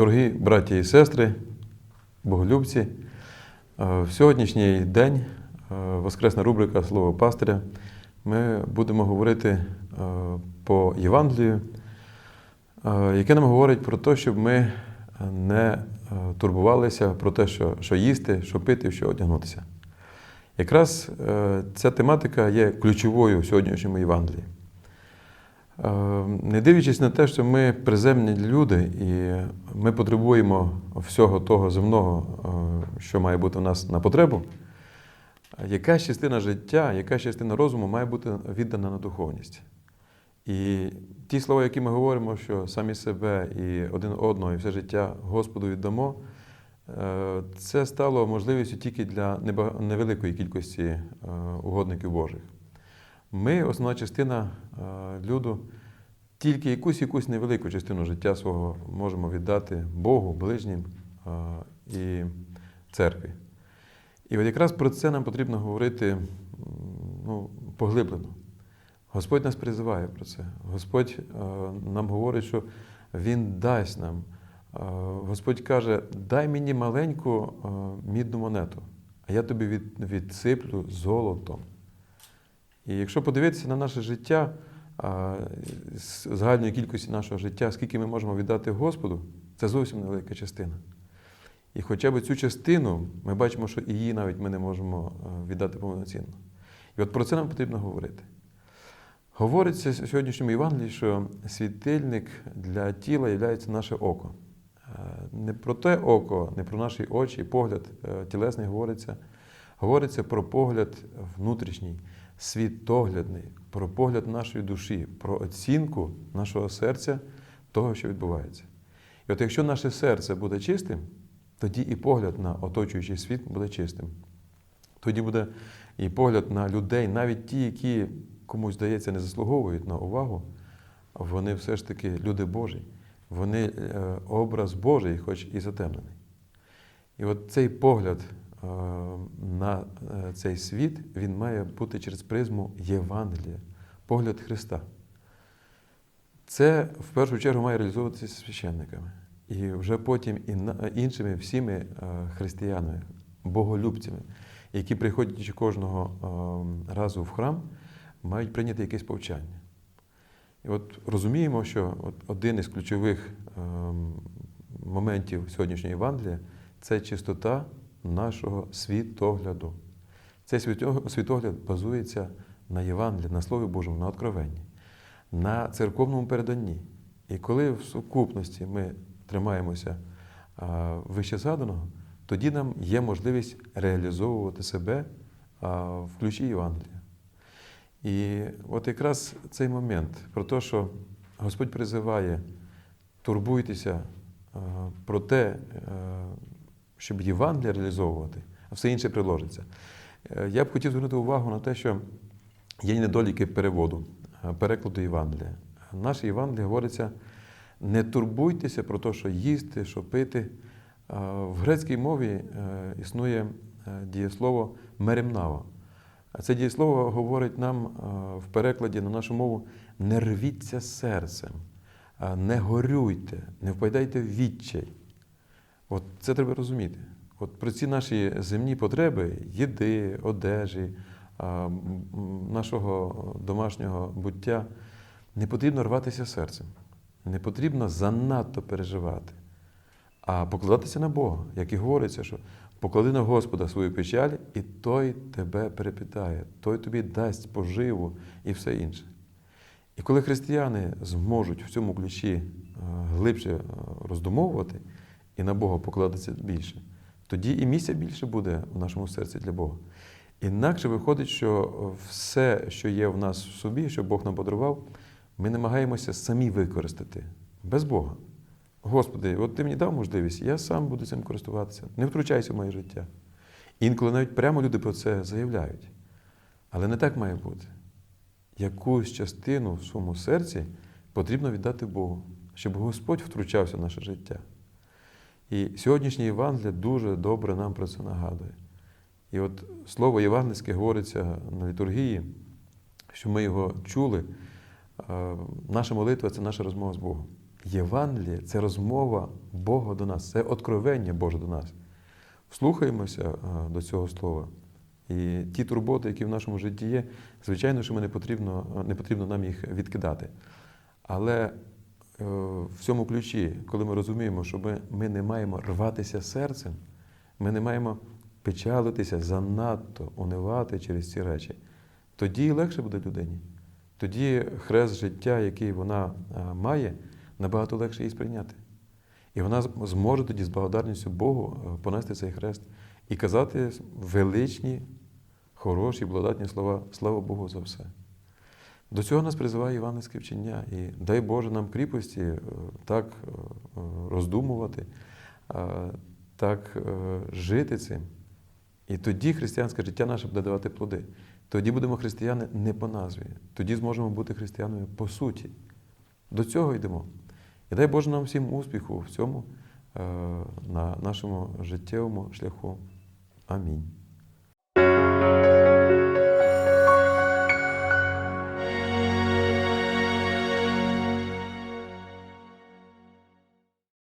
Дорогі браті і сестри, боголюбці, е, в сьогоднішній день, е, воскресна рубрика Слово пастиря, ми будемо говорити е, по Євангелію, яке нам говорить про те, щоб ми не турбувалися про те, що, що їсти, що пити, що одягнутися. Якраз ця тематика є ключовою в сьогоднішньому Євангелії. Е, Не дивлячись на те, що ми приземні люди і ми потребуємо всього того земного, е, що має бути у нас на потребу, якась частина життя, якась частина розуму має бути віддана на духовність. І ті слова, які ми говоримо, що самі себе і один одного, і все життя Господу віддамо, е, це стало можливістю тільки для невеликої кількості е, угодників Божих. Ми, основна частина е, люду, тільки якусь якусь невелику частину життя свого можемо віддати Богу, ближнім е, і церкві. І от якраз про це нам потрібно говорити ну, поглиблено. Господь нас призиває про це. Господь е, нам говорить, що Він дасть нам. Господь каже: дай мені маленьку мідну монету, а я тобі відсиплю золотом. І якщо подивитися на наше життя, з загальної кількості нашого життя, скільки ми можемо віддати Господу, це зовсім невелика частина. І хоча б цю частину ми бачимо, що і її навіть ми не можемо віддати повноцінно. І от про це нам потрібно говорити. Говориться в сьогоднішньому Євангелії, що світильник для тіла є наше око. Не про те око, не про наші очі, погляд е, тілесний говориться. Говориться про погляд внутрішній, світоглядний, про погляд нашої душі, про оцінку нашого серця того, що відбувається. І от якщо наше серце буде чистим, тоді і погляд на оточуючий світ буде чистим. Тоді буде і погляд на людей, навіть ті, які комусь здається, не заслуговують на увагу, вони все ж таки люди Божі, вони е, образ Божий, хоч і затемнений. І от цей погляд на е, цей світ, він має бути через призму Євангелія, погляд Христа. Це в першу чергу має реалізовуватися священниками. І вже потім і іншими всіми е, християнами, боголюбцями, які приходячи кожного е, разу в храм, мають прийняти якесь повчання. І от розуміємо, що один із ключових ем, моментів сьогоднішньої Євангелія це чистота нашого світогляду. Цей світогляд базується на Євангелії, на Слові Божому, на откровенні, на церковному переданні. І коли в сукупності ми тримаємося а, вище згаданого, тоді нам є можливість реалізовувати себе в ключі Євангелія. І от якраз цей момент про те, що Господь призиває турбуйтеся про те, щоб Євангелія реалізовувати, а все інше приложиться. Е, Я б хотів звернути увагу на те, що є недоліки переводу, е, перекладу Євангелія. Наше Євангеліє говориться: не турбуйтеся про те, що їсти, що пити. В грецькій мові е, існує дієслово меремнава. Це дієслово говорить нам в перекладі на нашу мову: не рвіться серцем, не горюйте, не впадайте в відчай. От це треба розуміти. От про ці наші земні потреби їди, одежі, нашого домашнього буття не потрібно рватися серцем, не потрібно занадто переживати, а покладатися на Бога, як і говориться, що поклади на Господа свою печаль, і той тебе перепитає, той тобі дасть поживу і все інше. І коли християни зможуть в цьому ключі е, глибше е, роздумовувати і на Бога покладатися більше, тоді і місця більше буде в нашому серці для Бога. Інакше виходить, що все, що є в нас в собі, що Бог нам подарував, ми намагаємося самі використати без Бога. Господи, от ти мені дав можливість, я сам буду цим користуватися. Не втручайся в моє життя. Інколи навіть прямо люди про це заявляють. Але не так має бути. Якусь частину в своєму серці потрібно віддати Богу, щоб Господь втручався в наше життя. І сьогоднішнє Євангеліє дуже добре нам про це нагадує. І от слово євангельське говориться на літургії, що ми його чули. Е, Наша молитва це наша розмова з Богом. Євангеліє це розмова Бога до нас, це откровення Боже до нас. Вслухаємося е, до цього слова. І ті турботи, які в нашому житті є, звичайно, що ми не потрібно, не потрібно нам їх відкидати. Але е, в цьому ключі, коли ми розуміємо, що ми, ми не маємо рватися серцем, ми не маємо печалитися занадто, унивати через ці речі, тоді легше буде людині. Тоді хрест життя, який вона е, має, набагато легше її сприйняти. І вона зможе тоді з благодарністю Богу е, понести цей хрест і казати величні, хороші, благодатні слова слава Богу за все. До цього нас призиває євангельське вчення. І дай Боже нам кріпості е, так е, роздумувати, е, так жити цим. І тоді християнське життя наше буде давати плоди. Тоді будемо християни не по назві. Тоді зможемо бути християнами по суті. До цього йдемо. І дай Боже нам всім успіху в цьому на нашому життєвому шляху. Амінь.